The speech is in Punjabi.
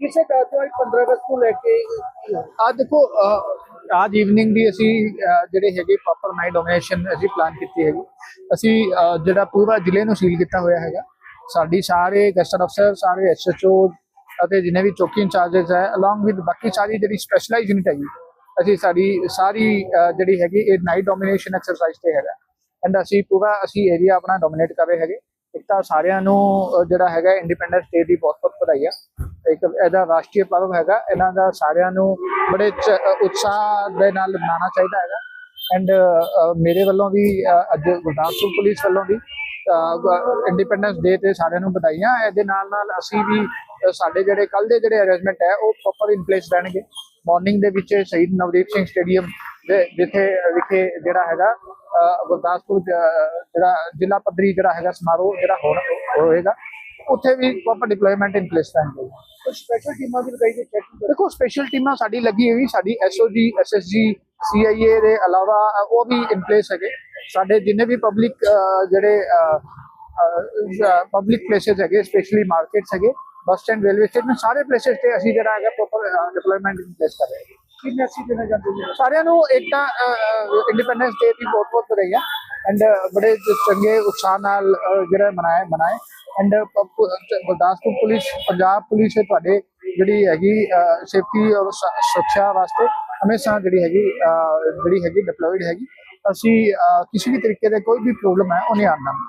ਕਿਸੇ ਗੱਲ ਤੋਂ 15 ਅਗਸਤ ਨੂੰ ਲੈ ਕੇ ਆ ਦੇਖੋ ਅੱਜ ਈਵਨਿੰਗ ਦੀ ਅਸੀਂ ਜਿਹੜੇ ਹੈਗੇ ਪ੍ਰੋਪਰ ਨਾਈਟ ਡੋਮੀਨੇਸ਼ਨ ਅਸੀਂ ਪਲਾਨ ਕੀਤੀ ਹੈਗੀ। ਅਸੀਂ ਜਿਹੜਾ ਪੂਰਾ ਜ਼ਿਲ੍ਹੇ ਨੂੰ ਸੀਲ ਕੀਤਾ ਹੋਇਆ ਹੈਗਾ। ਸਾਡੀ ਸਾਰੇ ਗੈਸਟ ਅਫਸਰ ਸਾਰੇ ਐਸਐਚਓ ਅਤੇ ਜਿੰਨੇ ਵੀ ਚੌਕੀ ਇੰਚਾਰजेस ਹੈ ਅਲੋਂਗ ਵਿਦ ਬਾਕੀ ਸਾਰੀ ਜਿਹੜੀ ਸਪੈਸ਼ਲਾਈਜ਼ ਯੂਨਿਟ ਹੈਗੀ, ਅਸੀਂ ਸਾਡੀ ਸਾਰੀ ਜਿਹੜੀ ਹੈਗੀ ਇਹ ਨਾਈਟ ਡੋਮੀਨੇਸ਼ਨ ਐਕਸਰਸਾਈਜ਼ ਤੇ ਹੈਗਾ। ਐਂਡ ਅਸੀਂ ਪੂਰਾ, ਅਸੀਂ ਏਰੀਆ ਆਪਣਾ ਡੋਮੀਨੇਟ ਕਰ ਰਹੇ ਹੈਗੇ। ਇੱਕ ਤਾਂ ਸਾਰਿਆਂ ਨੂੰ ਜਿਹੜਾ ਹੈਗਾ ਇੰਡੀਪੈਂਡੈਂਸ ਡੇ ਦੀ ਬਹੁਤ ਬਹੁਤ ਵਧਾਈ ਵਧਾਈਆਂ ਇੱਕ ਇਹਦਾ ਰਾਸ਼ਟਰੀ ਪਰਵ ਹੈਗਾ। ਇਹਨਾਂ ਦਾ ਸਾਰਿਆਂ ਨੂੰ ਬੜੇ ਉਤਸ਼ਾਹ ਦੇ ਨਾਲ ਮਨਾਉਣਾ ਚਾਹੀਦਾ ਹੈਗਾ। ਐਂਡ ਮੇਰੇ ਵੱਲੋਂ ਵੀ ਅੱਜ ਗੁਰਦਾਸਪੁਰ ਪੁਲਿਸ ਵੱਲੋਂ ਵੀ ਇੰਡੀਪੈਂਡੈਂਸ ਡੇ ਤੇ ਸਾਰਿਆਂ ਨੂੰ ਵਧਾਈਆਂ। ਇਹਦੇ ਨਾਲ ਨਾਲ ਅਸੀਂ ਵੀ ਸਾਡੇ ਜਿਹੜੇ ਕੱਲ ਦੇ ਜਿਹੜੇ ਅਰੇਂਜਮੈਂਟ ਹੈ, ਉਹ ਪ੍ਰੋਪਰ ਇਨ ਪਲੇਸ ਰਹਿਣਗੇ। ਮਾਰਨਿੰਗ ਦੇ ਵਿੱਚ ਸ਼ਹੀਦ ਨਵਦੀਪ ਸਿੰਘ ਸਟੇਡੀਅਮ ਦੇ, ਜਿੱਥੇ ਵਿਖੇ ਜਿਹੜਾ ਹੈਗਾ ਗੁਰਦਾਸਪੁਰ ਜਿਹੜਾ ਜ਼ਿਲ੍ਹਾ ਪੱਧਰੀ ਜਿਹੜਾ ਹੈਗਾ ਸਮਾਰੋਹ ਜਿਹੜਾ ਹੋਣਾ ਹੋਏਗਾ ਉੱਥੇ ਵੀ ਪ੍ਰੋਪਰ ਡਿਪਲੋਇਮੈਂਟ ਇਨ ਪਲੇਸ ਰਹਿਣਗੇ ਕੁਝ ਸਪੈਸ਼ਲ ਟੀਮਾਂ ਵੀ ਲਗਾਈ ਗਈ ਚੈਕਿੰਗ ਦੇਖੋ ਸਪੈਸ਼ਲ ਟੀਮਾਂ ਸਾਡੀ ਲੱਗੀ ਹੋਈ ਸਾਡੀ ਐਸਓਜੀ ਐਸਐਸਜੀ ਸੀਆਈਏ ਦੇ ਇਲਾਵਾ ਅ, ਉਹ ਵੀ ਇਨ ਪਲੇਸ ਹੈਗੇ। ਸਾਡੇ ਜਿੰਨੇ ਵੀ ਪਬਲਿਕ ਜਿਹੜੇ ਪਬਲਿਕ ਪਲੇਸਸ ਹੈਗੇ ਸਪੈਸ਼ਲੀ ਮਾਰਕੀਟਸ ਹੈਗੇ ਬੱਸ ਸਟੈਂਡ ਰੇਲਵੇ ਸਟੇਸ਼ਨ ਸਾਰੇ ਪਲੇਸਸ ਤੇ ਅਸੀਂ ਜਿਹੜਾ ਹੈਗਾ ਪ੍ਰੋਪਰ ਡਿਪਲੋਇਮੈਂਟ ਇਨ ਪਲੇਸ ਕਰ ਰਹੇ ਹਾਂ। ਕੀ ਮੈਸੇਜ ਦੇਣਾ ਚਾਹੁੰਦੇ ਜੀ ਸਾਰਿਆਂ ਨੂੰ ਇੱਕ ਤਾਂ ਇੰਡੀਪੈਂਡੈਂਸ ਡੇ ਦੀ ਬਹੁਤ ਬਹੁਤ ਵਧਾਈਆਂ ਐਂਡ ਬੜੇ ਚੰਗੇ ਉਤਸ਼ਾਹ ਨਾਲ ਜਿਹੜਾ ਮਨਾਏ ਮਨਾਏ and Gurdaspur police, Punjab police ਹੈ ਤੁਹਾਡੇ, ਜਿਹੜੀ ਹੈਗੀ ਸੇਫਟੀ ਔਰ ਸੁਰੱਖਿਆ ਵਾਸਤੇ ਹਮੇਸ਼ਾ ਜਿਹੜੀ ਹੈਗੀ ਜਿਹੜੀ ਹੈਗੀ ਡਿਪਲੋਇਡ ਹੈਗੀ। ਅਸੀਂ ਕਿਸੇ ਵੀ ਤਰੀਕੇ ਦੇ ਕੋਈ ਵੀ ਪ੍ਰੋਬਲਮ ਹੈ ਉਹ ਨਹੀਂ ਆਉਣ।